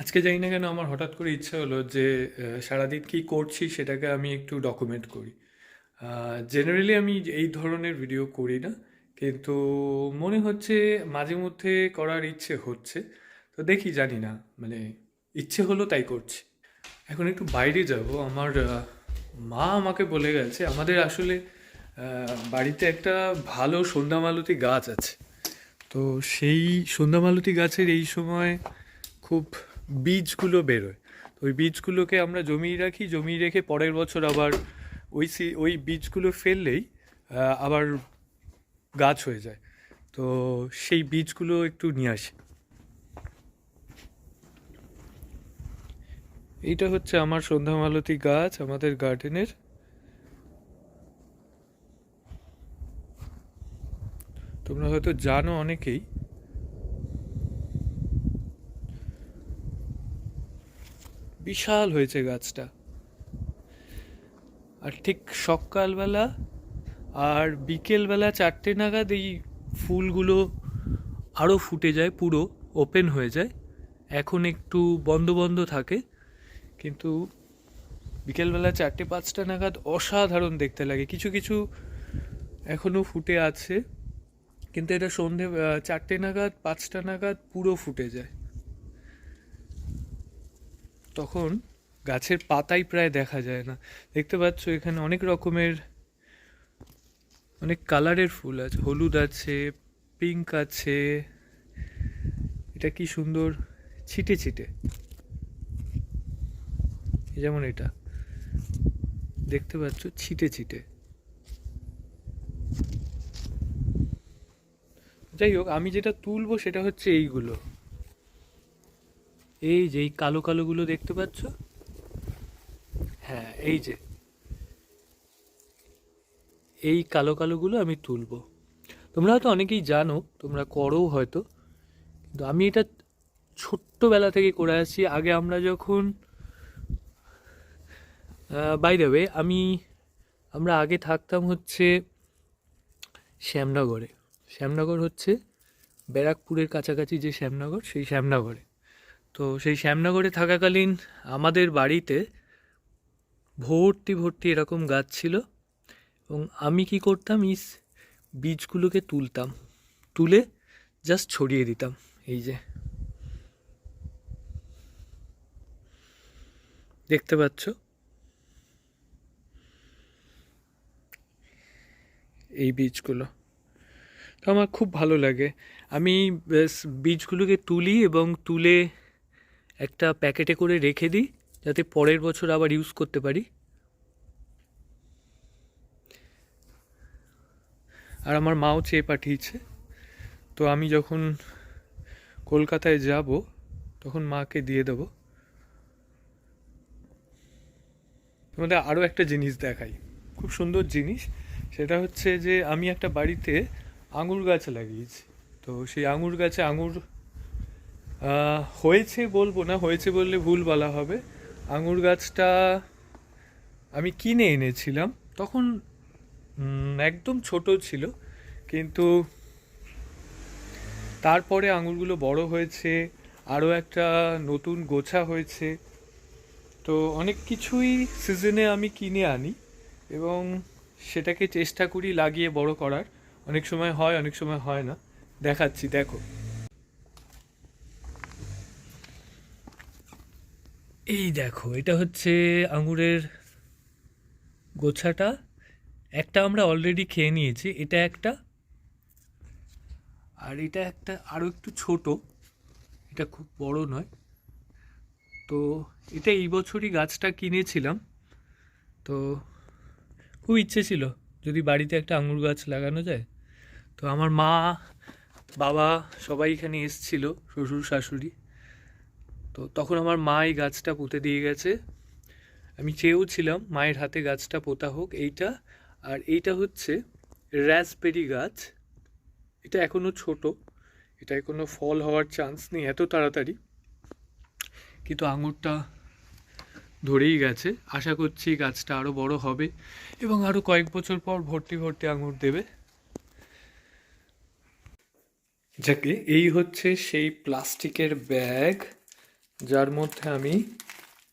আজকে জানি না কেন আমার হঠাৎ করে ইচ্ছা হলো যে সারাদিন কী করছি সেটাকে আমি একটু ডকুমেন্ট করি। জেনারেলি আমি এই ধরনের ভিডিও করি না, কিন্তু মনে হচ্ছে মাঝে মধ্যে করার ইচ্ছে হচ্ছে। তো দেখি, জানি না মানে ইচ্ছে হলো তাই করছি। এখন একটু বাইরে যাব, আমার মা আমাকে বলে গেছে, আমাদের আসলে বাড়িতে একটা ভালো সন্ধ্যামালতী গাছ আছে। তো সেই সন্ধ্যামালতী গাছের এই সময় খুব বীজগুলো বেরোয়। তো ওই বীজগুলোকে আমরা জমিয়ে রাখি, জমিয়ে রেখে পরের বছর আবার ওই সি, ওই বীজগুলো ফেললেই আবার গাছ হয়ে যায়। তো সেই বীজগুলো একটু নিয়ে আসি। এইটা হচ্ছে আমার সন্ধ্যামালতী গাছ, আমাদের গার্ডেনের। তোমরা হয়তো জানো অনেকেই বিশাল হয়েছে গাছটা। আর ঠিক সকালবেলা আর বিকেলবেলা চারটে নাগাদ এই ফুলগুলো আরও ফুটে যায়, পুরো ওপেন হয়ে যায়। এখন একটু বন্ধ বন্ধ থাকে, কিন্তু বিকেলবেলা চারটে পাঁচটা নাগাদ অসাধারণ দেখতে লাগে। কিছু কিছু এখনও ফুটে আছে, কিন্তু এটা সন্ধে চারটে নাগাদ, পাঁচটা নাগাদ পুরো ফুটে যায়। তখন গাছের পাতাই প্রায় দেখা যায় না। দেখতে পাচ্ছ এখানে অনেক রকমের, অনেক কালারের ফুল আছে। হলুদ আছে, পিঙ্ক আছে। এটা কি সুন্দর? ছিটে ছিটে। যেমন এটা। দেখতে পাচ্ছ ছিটে ছিটে। যাই হোক, আমি যেটা তুলবো সেটা হচ্ছে এইগুলো। এই যে, এই কালো কালোগুলো দেখতে পাচ্ছ? হ্যাঁ এই যে। এই কালো কালোগুলো আমি তুলবো। তোমরা হয়তো অনেকেই জানো, তোমরা করো হয়তো, কিন্তু আমি এটা ছোট্টবেলা থেকে করে আসছি। আগে আমরা যখন বাই দেবে আমি, আমরা আগে থাকতাম হচ্ছে শ্যামনগরে। শ্যামনগর হচ্ছে ব্যারাকপুরের কাছাকাছি যে শ্যামনগর, সেই শ্যামনগরে। তো সেই শ্যামনগরে থাকাকালীন আমাদের বাড়িতে ভর্তি ভর্তি এরকম গাছ ছিল এবং আমি কি করতাম? ইস, বীজগুলোকে তুলতাম, তুলে জাস্ট ছড়িয়ে দিতাম, এই যে। দেখতে পাচ্ছ? এই বীজগুলো। তো আমার খুব ভালো লাগে। আমি বেশ বীজগুলোকে তুলি এবং তুলে একটা প্যাকেটে করে রেখে দিই, যাতে পরের বছর আবার ইউজ করতে পারি। আর আমার মাও চেয়ে পাঠিয়েছে। তো আমি যখন কলকাতায় যাব, তখন মাকে দিয়ে দেবো। তোমাদের আরও একটা জিনিস দেখাই। খুব সুন্দর জিনিস, সেটা হচ্ছে যে আমি একটা বাড়িতে আঙুর গাছ লাগিয়েছি। তো সেই আঙুর গাছে আঙুর হয়েছে বলব না, হয়েছে বললে ভুল বলা হবে। আঙুর গাছটা আমি কিনে এনেছিলাম। তখন একদম ছোট ছিল, কিন্তু তারপরে আঙুরগুলো বড় হয়েছে, আরও একটা নতুন গোছা হয়েছে। তো অনেক কিছুই সিজনে আমি কিনে আনি এবং সেটাকে চেষ্টা করি লাগিয়ে বড় করার। অনেক সময় হয়, অনেক সময় হয় না। দেখাচ্ছি, দেখো। এই দেখো, এটা হচ্ছে আঙুরের গোছাটা। একটা আমরা অলরেডি খেয়ে নিয়েছি, এটা একটা। আর এটা একটা আরও একটু ছোট, এটা খুব বড় নয়। তো এটা এই বছরই গাছটা কিনেছিলাম। তো খুব ইচ্ছে ছিল, যদি বাড়িতে একটা আঙুর গাছ লাগানো যায়। তো আমার মা, বাবা সবাই এখানে এসছিল, শ্বশুর শাশুড়ি। তো তখন আমার মা এই গাছটা পুঁতে দিয়ে গেছে। আমি চেয়েও ছিলাম মায়ের হাতে গাছটা পোতা হোক এইটা। আর এইটা হচ্ছে র্যাসবেরি গাছ। এটা এখনও ছোট। এটা কোনো ফল হওয়ার চান্স নেই এত তাড়াতাড়ি। কিন্তু আঙুরটা ধরেই গেছে। আশা করছি গাছটা আরও বড় হবে এবং আরও কয়েক বছর পর ভর্তি ভর্তি আঙুর দেবে। যাকে এই হচ্ছে সেই প্লাস্টিকের ব্যাগ। যার মধ্যে আমি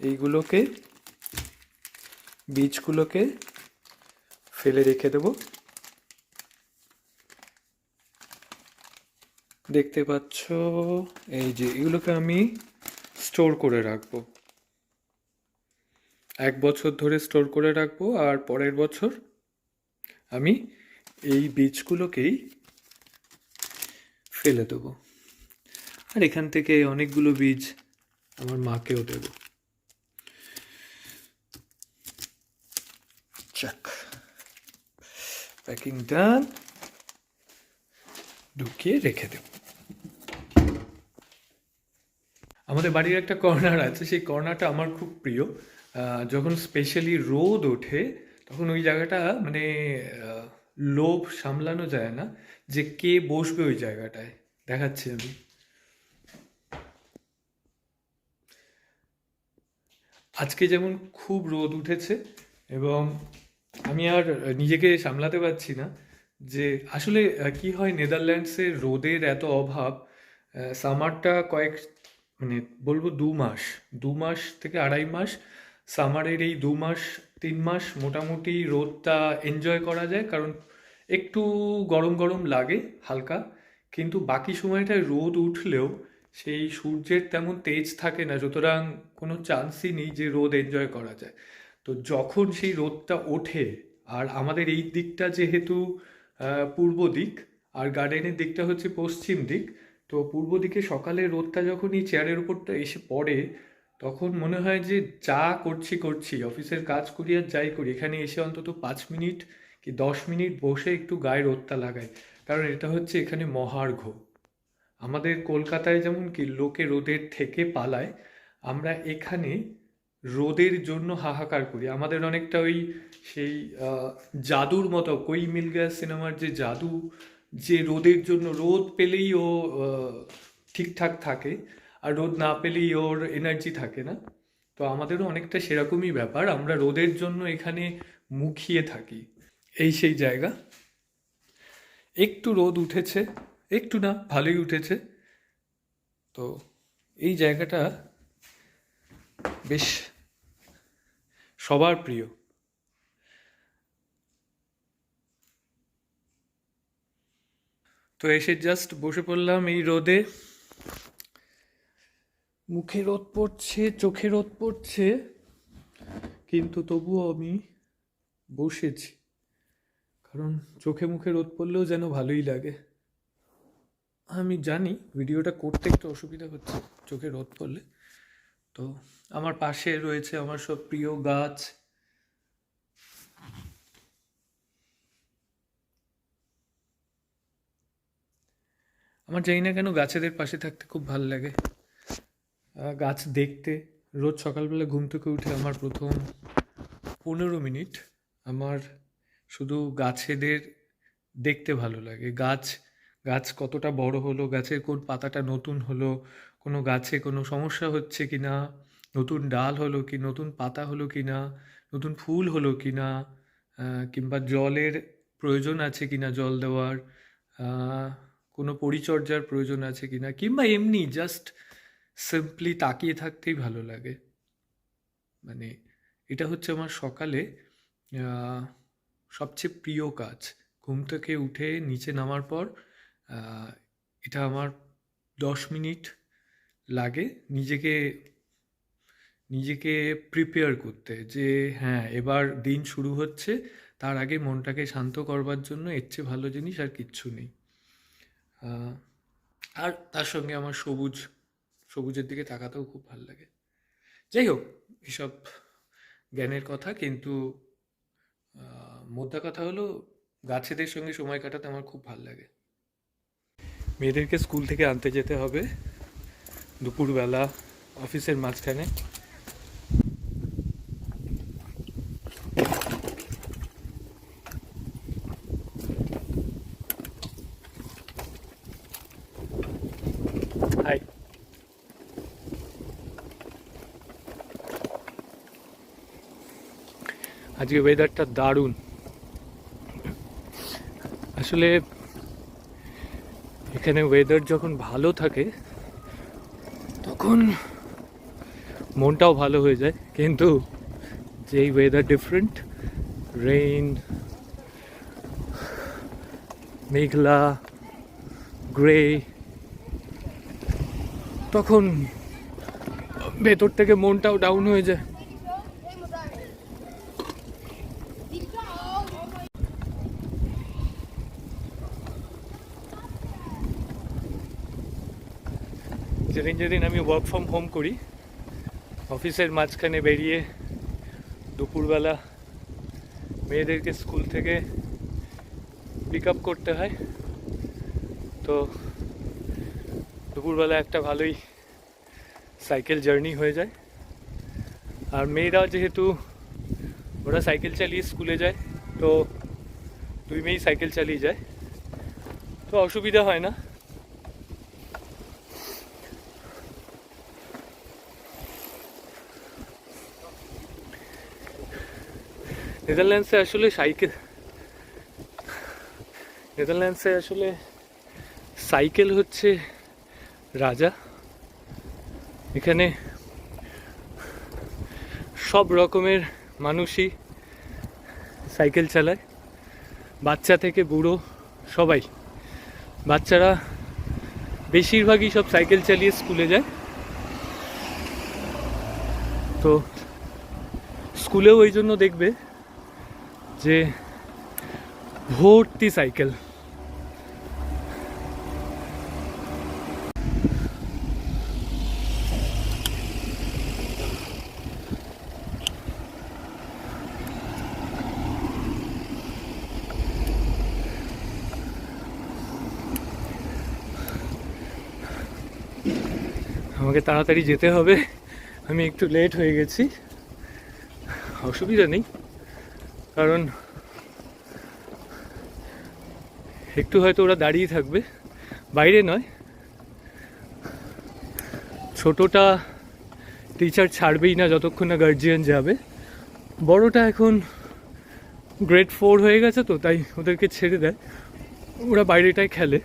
এইগুলোকে, বীজগুলোকে ফেলে রেখে দেব। দেখতে পাচ্ছ, এই যে এগুলোকে আমি স্টোর করে রাখব। এক বছর ধরে স্টোর করে রাখব আর পরের বছর আমি এই বীজগুলোকেই ফেলে দেবো। আর এখান থেকে অনেকগুলো বীজ আমার মাকেও দেব। চাক প্যাকিং ডান ঢুকিয়ে রেখে দেব। আমাদের বাড়ির একটা কর্নার আছে সেই কর্নারটা আমার খুব প্রিয়। যখন স্পেশালি রোদ ওঠে তখন ওই জায়গাটা মানে লোভ সামলানো যায় না যে কে বসবে ওই জায়গাটায়। দেখাচ্ছি আমি। আজকে যেমন খুব রোদ উঠেছে এবং আমি আর নিজেকে সামলাতে পারছি না যে আসলে কি হয় নেদারল্যান্ডসে রোদের এত অভাব সামারটা কয়েক মানে বলব দু মাস দু মাস থেকে আড়াই মাস, সামারের এই দু মাস, তিন মাস মোটামুটি রোদটা এনজয় করা যায় কারণ একটু গরম গরম লাগে হালকা, কিন্তু বাকি সময়টায় রোদ উঠলেও সেই সূর্যের তেমন তেজ থাকে না, সুতরাং কোনো চান্সই নেই যে রোদ এনজয় করা যায়। তো যখন সেই রোদটা ওঠে, আর আমাদের এই দিকটা যেহেতু পূর্ব দিক, আর গার্ডেনের দিকটা হচ্ছে পশ্চিম দিক, তো পূর্ব দিকে সকালে রোদটা যখন এই চেয়ারের উপরটা এসে পড়ে, তখন মনে হয় যে যা করছি করছি, অফিসের কাজ করি আর যাই করি। এখানে এসে অন্তত পাঁচ মিনিট কি দশ মিনিট বসে একটু গায়ে রোদটা লাগাই। কারণ এটা হচ্ছে এখানে মহার্ঘ। আমাদের কলকাতায় যেমন কি লোকে রোদের থেকে পালায়, আমরা এখানে রোদের জন্য হাহাকার করি। আমাদের অনেকটা ওই সেই জাদুর মতো, কই মিল গয়া সিনেমার যে জাদু, যে রোদের জন্য রোদ পেলেই ও ঠিকঠাক থাকে আর রোদ না পেলেই ওর এনার্জি থাকে না। তো আমাদেরও অনেকটা সেরকমই ব্যাপার, আমরা রোদের জন্য এখানে মুখিয়ে থাকি। এই সেই জায়গা। একটু রোদ উঠেছে। একটু না, ভালোই উঠেছে। তো এই জায়গাটা বেশ সবার প্রিয়। তো এসে জাস্ট বসে পড়লাম এই রোদে। মুখে রোদ পড়ছে, চোখে রোদ পড়ছে, কিন্তু তবুও আমি বসেছি। কারণ চোখে মুখে রোদ পড়লেও যেন ভালোই লাগে। আমি জানি ভিডিওটা করতে একটু অসুবিধা হচ্ছে, চোখে রোদ পড়লে। তো আমার পাশে রয়েছে আমার সব প্রিয় গাছ। আমার জানি না কেন গাছেদের পাশে থাকতে খুব ভালো লাগে। গাছ দেখতে, রোজ সকালবেলা ঘুম থেকে উঠে আমার প্রথম পনেরো মিনিট আমার শুধু গাছেদের দেখতে ভালো লাগে। গাছ গাছ কতটা বড় হলো, গাছের কোন পাতাটা নতুন হলো, কোনো গাছে কোনো সমস্যা হচ্ছে কি না নতুন ডাল হলো কি, নতুন পাতা হলো কি না নতুন ফুল হলো কি না কিংবা জলের প্রয়োজন আছে কি না জল দেওয়ার কোনো পরিচর্যার প্রয়োজন আছে কি না কিংবা এমনি জাস্ট সিম্পলি তাকিয়ে থাকতেই ভালো লাগে। মানে এটা হচ্ছে আমার সকালে সবচেয়ে প্রিয় কাজ। ঘুম থেকে উঠে নিচে নামার পর এটা আমার দশ মিনিট লাগে নিজেকে নিজেকে প্রিপেয়ার করতে যে হ্যাঁ এবার দিন শুরু হচ্ছে, তার আগে মনটাকে শান্ত করবার জন্য এর চেয়ে ভালো জিনিস আর কিচ্ছু নেই। আর তার সঙ্গে আমার সবুজ, সবুজের দিকে তাকাতেও খুব ভালো লাগে। যাই হোক, এসব জ্ঞানের কথা কিন্তু মোদ্দা কথা হলো গাছেদের সঙ্গে সময় কাটাতে আমার খুব ভালো লাগে। মেয়েদেরকে স্কুল থেকে আনতে যেতে হবে। দুপুরবেলা অফিসের মাঝখানে। হাই আজকে ওয়েদারটা দারুণ। আসলে এখানে ওয়েদার যখন ভালো থাকে, তখন মনটাও ভালো হয়ে যায়। কিন্তু যেই ওয়েদার ডিফারেন্ট রেইন মেঘলা গ্রে তখন ভেতর থেকে মনটাও ডাউন হয়ে যায়। যেদিন আমি ওয়ার্ক ফ্রম হোম করি অফিসের মাঝখানে বেরিয়ে দুপুরবেলা মেয়েদেরকে স্কুল থেকে পিক আপ করতে হয়। তো দুপুরবেলা একটা ভালোই সাইকেল জার্নি হয়ে যায়। আর মেয়েরা যেহেতু, ওরা সাইকেল চালিয়ে স্কুলে যায়, তো দুই মেয়েই সাইকেল চালিয়ে যায়। তো অসুবিধা হয় না। নেদারল্যান্ডসে আসলে সাইকেল নেদারল্যান্ডসে আসলে সাইকেল হচ্ছে রাজা। এখানে সব রকমের মানুষই সাইকেল চালায়। বাচ্চা থেকে বুড়ো সবাই। বাচ্চারা বেশিরভাগই সব সাইকেল চালিয়ে স্কুলে যায়। তো স্কুলেও ওই জন্য দেখবে যে ভর্তি সাইকেল। আমাকে তাড়াতাড়ি যেতে হবে। আমি একটু লেট হয়ে গেছি। অসুবিধা নেই। কারণ একটু হয়তো ওরা দাঁড়িয়ে থাকবে। বাইরে নয়। ছোটটা টিচার ছাড়বেই না যতক্ষণ না গার্জিয়ান যাবে। বড়টা এখন গ্রেড ফোর হয়ে গেছে তো, তাই ওদেরকে ছেড়ে দেয়। ওরা বাইরেটাই খেলে।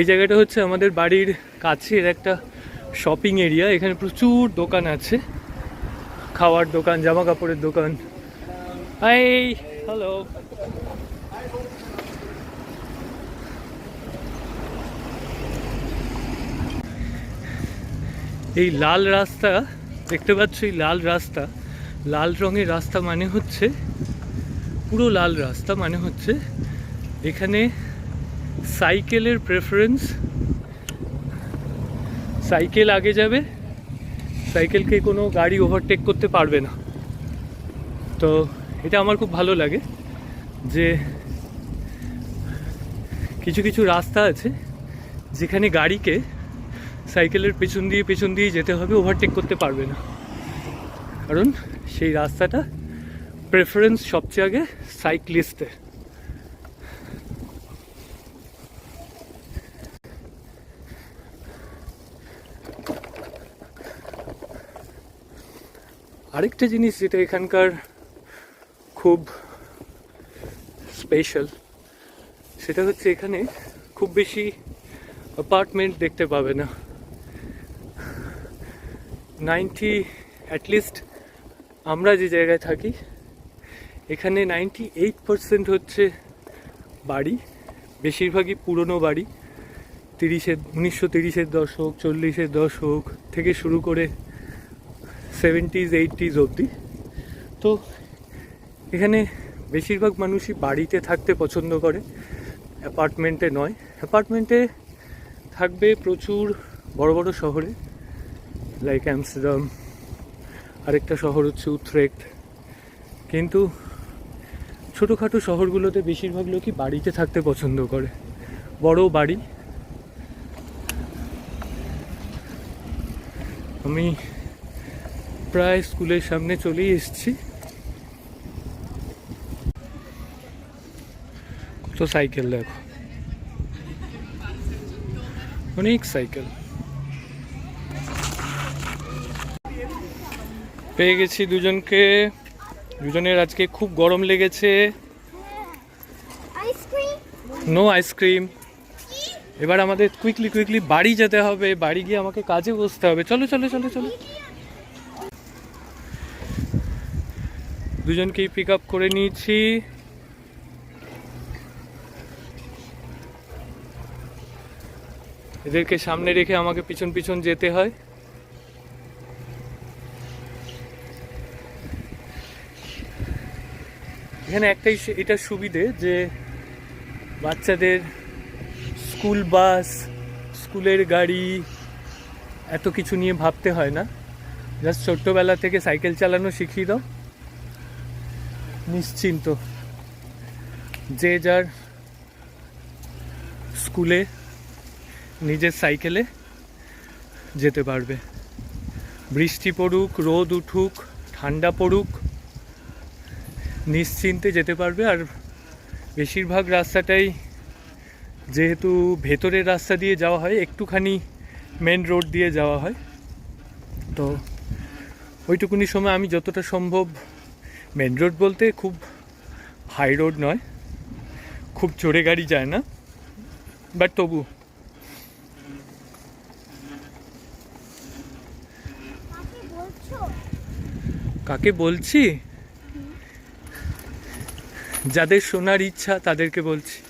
এই জায়গাটা হচ্ছে আমাদের বাড়ির কাছের একটা শপিং এরিয়া এখানে প্রচুর দোকান আছে। খাওয়ার দোকান জামা কাপড়ের দোকান। হাই হ্যালো এই লাল রাস্তা, দেখতে পাচ্ছ এই লাল রাস্তা। লাল রঙের রাস্তা মানে হচ্ছে, পুরো লাল রাস্তা মানে হচ্ছে, এখানে সাইকেলের প্রেফারেন্স সাইকেল আগে যাবে। সাইকেলকে কোনো গাড়ি ওভারটেক করতে পারবে না। তো এটা আমার খুব ভালো লাগে যে কিছু কিছু রাস্তা আছে যেখানে গাড়িকে সাইকেলের পেছন দিয়ে পেছন দিয়ে যেতে হবে ওভারটেক করতে পারবে না। কারণ সেই রাস্তাটা প্রেফারেন্স সবচেয়ে আগে সাইক্লিস্টের আরেকটা জিনিস যেটা এখানকার খুব স্পেশাল সেটা হচ্ছে এখানে খুব বেশি অ্যাপার্টমেন্ট দেখতে পাবে না। নাইনটি অ্যাটলিস্ট আমরা যে জায়গায় থাকি, এখানে নাইনটি এইট পার্সেন্ট হচ্ছে বাড়ি, বেশিরভাগই পুরনো বাড়ি। তিরিশের, উনিশশো তিরিশের দশক, চল্লিশের দশক থেকে শুরু করে সেভেন্টিজ এইটিজ অবধি। তো এখানে বেশিরভাগ মানুষই বাড়িতে থাকতে পছন্দ করে অ্যাপার্টমেন্টে নয়। অ্যাপার্টমেন্টে থাকবে প্রচুর বড় বড় শহরে লাইক অ্যামস্টারডাম আরেকটা শহর হচ্ছে উথ্রেক্ট কিন্তু ছোটোখাটো শহরগুলোতে বেশিরভাগ লোকই বাড়িতে থাকতে পছন্দ করে। বড় বাড়ি। আমি প্রায় স্কুলের সামনে চলেই এসেছি। কত সাইকেল দেখো? অনেক সাইকেল। পেয়ে গেছি দুজনকে। দুজনের আজকে খুব গরম লেগেছে। নো আইসক্রিম এবার আমাদের কুইকলি কুইকলি বাড়ি যেতে হবে। বাড়ি গিয়ে আমাকে কাজে বসতে হবে। চলো চলো চলো চলো। দুজনকেই পিক আপ করে নিয়েছি। এদেরকে সামনে রেখে আমাকে পিছন পিছন যেতে হয়। এখানে একটাই এটা সুবিধে যে বাচ্চাদের স্কুল বাস, স্কুলের গাড়ি, এত কিছু নিয়ে ভাবতে হয় না। জাস্ট ছোট্টবেলা থেকে সাইকেল চালানো শিখিয়ে দাও। নিশ্চিন্ত। যে যার স্কুলে নিজের সাইকেলে যেতে পারবে। বৃষ্টি পড়ুক, রোদ উঠুক, ঠান্ডা পড়ুক, নিশ্চিন্তে যেতে পারবে। আর বেশিরভাগ রাস্তাটাই যেহেতু ভেতরের রাস্তা দিয়ে যাওয়া হয়, একটুখানি মেন রোড দিয়ে যাওয়া হয়। তো ওইটুকুনি সময় আমি যতটা সম্ভব মেন রোড বলতে খুব হাই রোড নয়। খুব জোরে গাড়ি যায় না। বাট তবু। কাকে কাকে বলছি? যাদের শোনার ইচ্ছা তাদেরকে বলছি।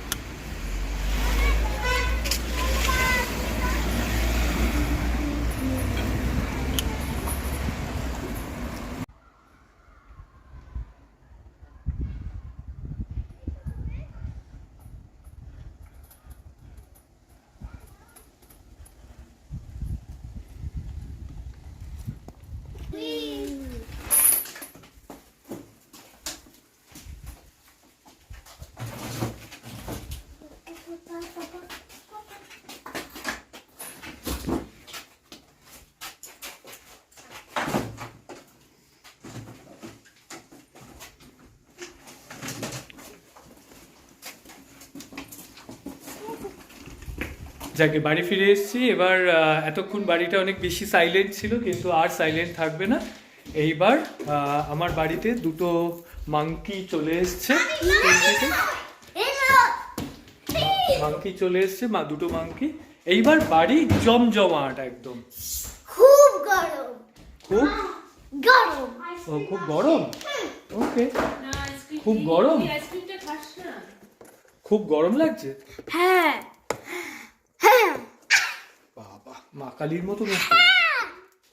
যাকে বাড়ি ফিরে এসেছি এবার এতক্ষণ বাড়িটা অনেক বেশি সাইলেন্ট ছিল কিন্তু আর সাইলেন্ট থাকবে না। এইবার আমার বাড়িতে দুটো মাংকি চলে এসছে। মাংকি চলে এসছে মা দুটো মাংকি এইবার বাড়ি জমজমাট একদম। খুব গরম। খুব? গরম। ও খুব গরম? ওকে খুব গরম? খুব গরম লাগছে? হ্যাঁ। হ্যাঁ বাবা মা কালীর মতো মুখ